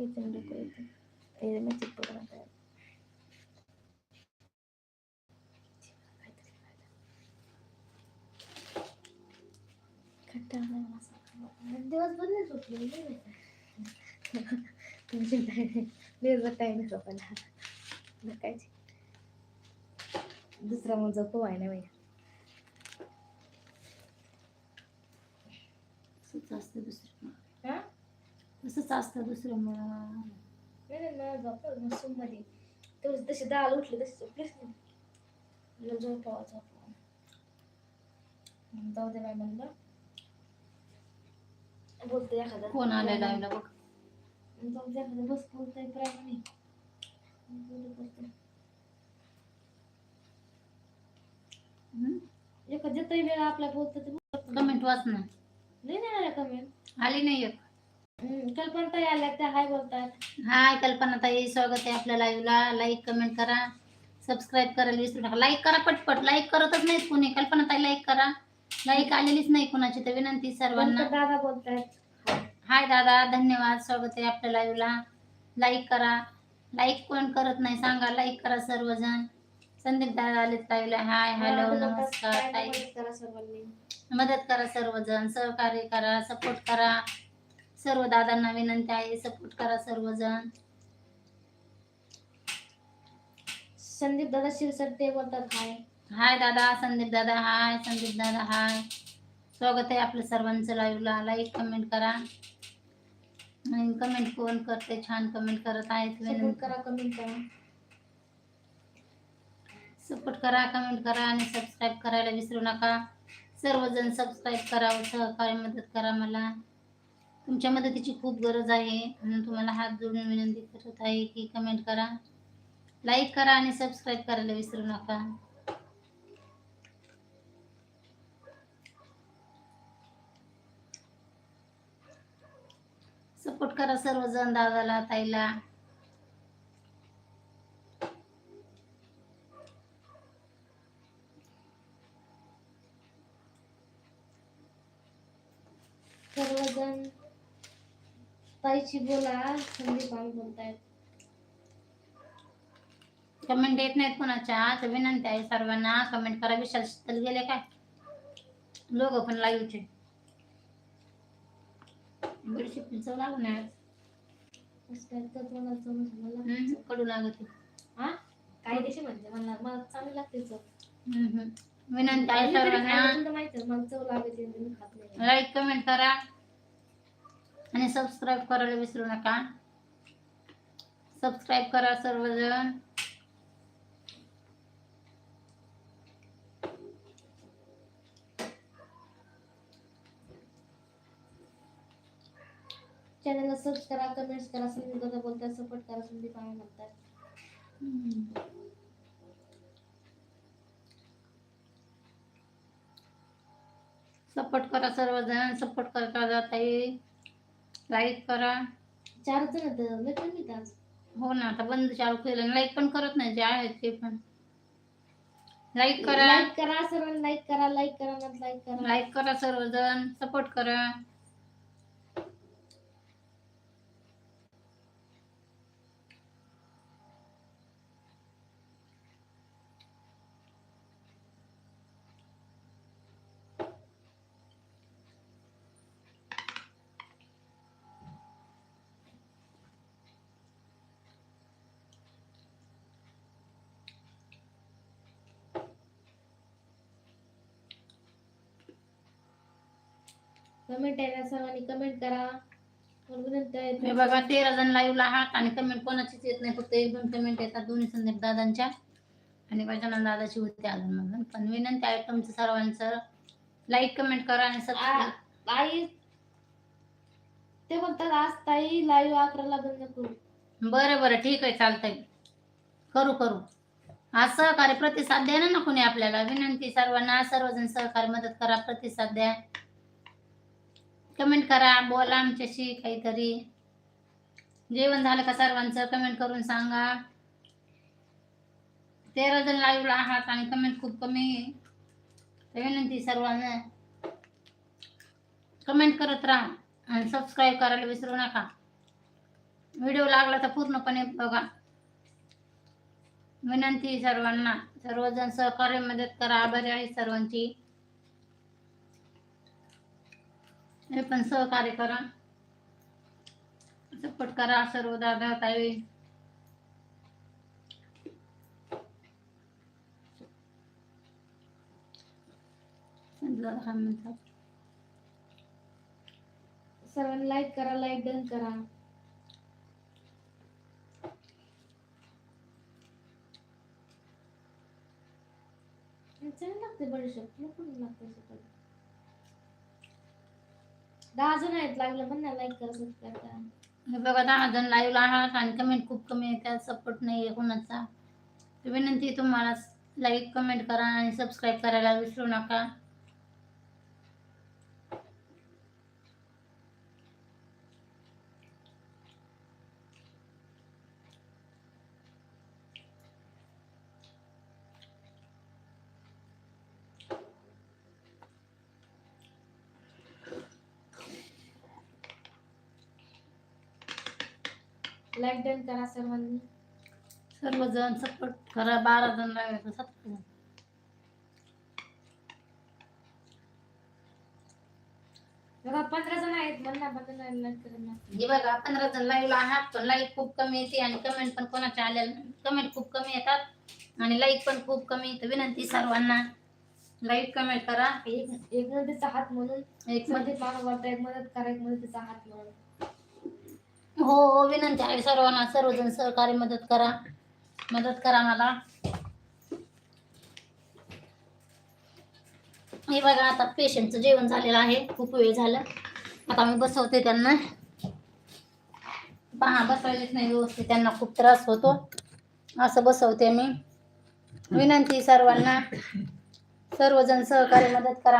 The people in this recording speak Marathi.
इथून डोकं येतं. दिवसभर नाही झोपले मी. तुमची नाही. दिवसभर काही झोपायला नकायची दुसरा मग झोप व्हाय नाही असतं दुसरं तसंच असतं दुसरं मग. नाही नाही मला झोपलं मग सूममध्ये तेव्हा तशी डाळ उठली तशी झोपलीच नाही. झोपावा झोपावा. मग जाऊ दे बाय म्हणलं. बोलते एखादा. फोन आलाय लावला बघ. जाऊ दे एखादा बस बोलतोय प्रामाणिक. बोलू करते एखाद देतोय वेळ आपल्या बोलतो ते. बोलत नाही. कमेंट वाच ना नाही नाही आल्या कमेंट. आली नाही एक. कल्पना ताई आल्या त्या हाय बोलतात. हाय कल्पना ताई स्वागत आहे आपल्या लाईव्हला लाईक कमेंट करा. सबस्क्राईब करायला विसरू नका लाईक करा पटपट. लाईक करतच नाहीत कोणी. कल्पना ताई लाईक करा. लाईक आलेलीच नाही कोणाची तर विनंती सर्वांना. दादा बोलतायत. हाय दादा धन्यवाद. स्वागत आहे आपल्या लाईव्हला लाईक करा. लाईक कोण करत नाही सांगा. लाईक करा सर्वजण. संदीप दादा आलेत लाईव्हला हाय हॅलो नमस्कार ताई. मदत करा सर्वजण. सहकार्य करा सपोर्ट करा. सर्व दादांना विनंती आहे सपोर्ट करा सर्वजण. संदीप दादा शिरसट ते बोलतात हाय. हाय दादा संदीप दादा हाय संदीप दादा हाय. स्वागत आहे आपलं सर्वांचं लाईव्हला लाईक कमेंट करा. आणि कमेंट कोण करते छान कमेंट करत आहेत विनंती. करा कमेंट करा. सपोर्ट करा कमेंट करा आणि सबस्क्राईब करायला विसरू नका. सर्वजण सबस्क्राईब करा सहकार्य मदत करा मला. तुमच्या मदतीची खूप गरज आहे. म्हणून तुम्हाला हात जोडून विनंती करत आहे की कमेंट करा. लाईक करा आणि सबस्क्राईब करायला विसरू नका. सपोर्ट करा सर्वजण दादाला ताईला. सर्वजण ताईशी बोला संदीप आम्ही बोलतायत. कमेंट येत नाहीत कोणाच्या तर विनंती आहे सर्वांना. कमेंट करा विशाल शीतल गेले काय? लोक पण लाईव्हचे बेडशीट लागणार कडू लागत हा? काय देशी म्हणजे मला मला चांगली लागते चव. हम्म. विनंती आहे मी तरी सर्वांना खायला तुला माहिती आहे, मला चव लागते मी खात नाही. लाईक कमेंट करा. आणि सबस्क्राईब करायला विसरू नका सबस्क्राईब करा सर्वजण चॅनलला सबस्क्राईब करा कमेंट्स करा संदीप दादा बोलतात सपोर्ट करा संदीप आम्ही म्हणतात. सपोर्ट करा सर्वजण सपोर्ट करता जात आहे लाईक करा. चार जण लय कमी आहेत आज. हो ना आता बंद चालू केलं लाईक पण करत नाही जे आहेत ते पण. लाईक करा. लाईक करा सर्वांनी लाईक करा लाईक करा लाईक करा. लाईक करा सर्वजण सपोर्ट करा. कमेंट आहे ना सर्वांनी कमेंट करा. आहे बघा तेरा जण लाईव्हला आहात आणि कमेंट कोणाचीच येत नाही. फक्त एक दोन कमेंट येतात. दोन्ही संदीप दादांच्या आणि गजानन दादाची होते अजून मग पण विनंती आहे तुमचं सर्वांचं लाईक कमेंट करा आणि आ- ते बोलतात आज ताई लाईव्ह अकराला बंद करू. बरं बरं ठीक आहे चालतंय. करू करू. आज सहकार्य प्रतिसाद द्या ना कोणी आपल्याला. विनंती सर्वांना. सर्वजण सहकार्य मदत करा प्रतिसाद द्या. कमेंट करा बोला आमच्याशी काहीतरी. जेवण झालं का सर्वांचं? कमेंट करून सांगा. तेरा जण लाईव्हला आहात आणि कमेंट खूप कमी विनंती सर्वांना. कमेंट करत राहा आणि सबस्क्राईब करायला विसरू नका. व्हिडिओ लागला तर पूर्णपणे बघा. विनंती सर्वांना. सर्वजण सहकार्य मदत करा. आभारी आहे सर्वांची. हे पण सहकार्य करा. सपोर्ट करा सर्व दादा ताई. सर्वांनी लाईक करा लाईक डन करा. चांगलं लागते बडीशेप. लागते दहा जण आहेत लागलं पण ना लाईक करा सबस्क्राईब करा. हे बघा दहा जण लाईव्ह आहात आणि कमेंट खूप कमी आहे त्यात सपोर्ट नाही आहे कोणाचा. विनंती तुम्हाला लाईक कमेंट करा आणि सबस्क्राईब करायला विसरू नका. लाईक डन करा सर्वांनी. सर्वजण सपोर्ट करा बारा जण लागले तर सतरा जण बघा पंधरा जण आहेत म्हणा पंधरा जण लाईक करा ना हे बघा पंधरा जण आहात पण लाईक खूप कमी येते आणि कमेंट पण कोणाच्या आलेल्या कमेंट खूप कमी येतात. आणि लाईक पण खूप कमी तर विनंती सर्वांना. लाईक कमेंट करा. एक एक मदतीचा हात म्हणून एक मध्ये मागं वरता एक मदत करा एक मदतीचा हात म्हणून. हो विनंती आहे सर्वांना. सर्वजण सहकार्य मदत करा. मदत करा मला हे बघा आता पेशंटचं जेवण झालेलं आहे. खूप वेळ झालं. आता मी बसवते त्यांना. पहा बसवलेच नाही व्यवस्थित. त्यांना खूप त्रास होतो. असं बसवते मी. विनंती सर्वांना. सर्वजण सहकार्य मदत करा.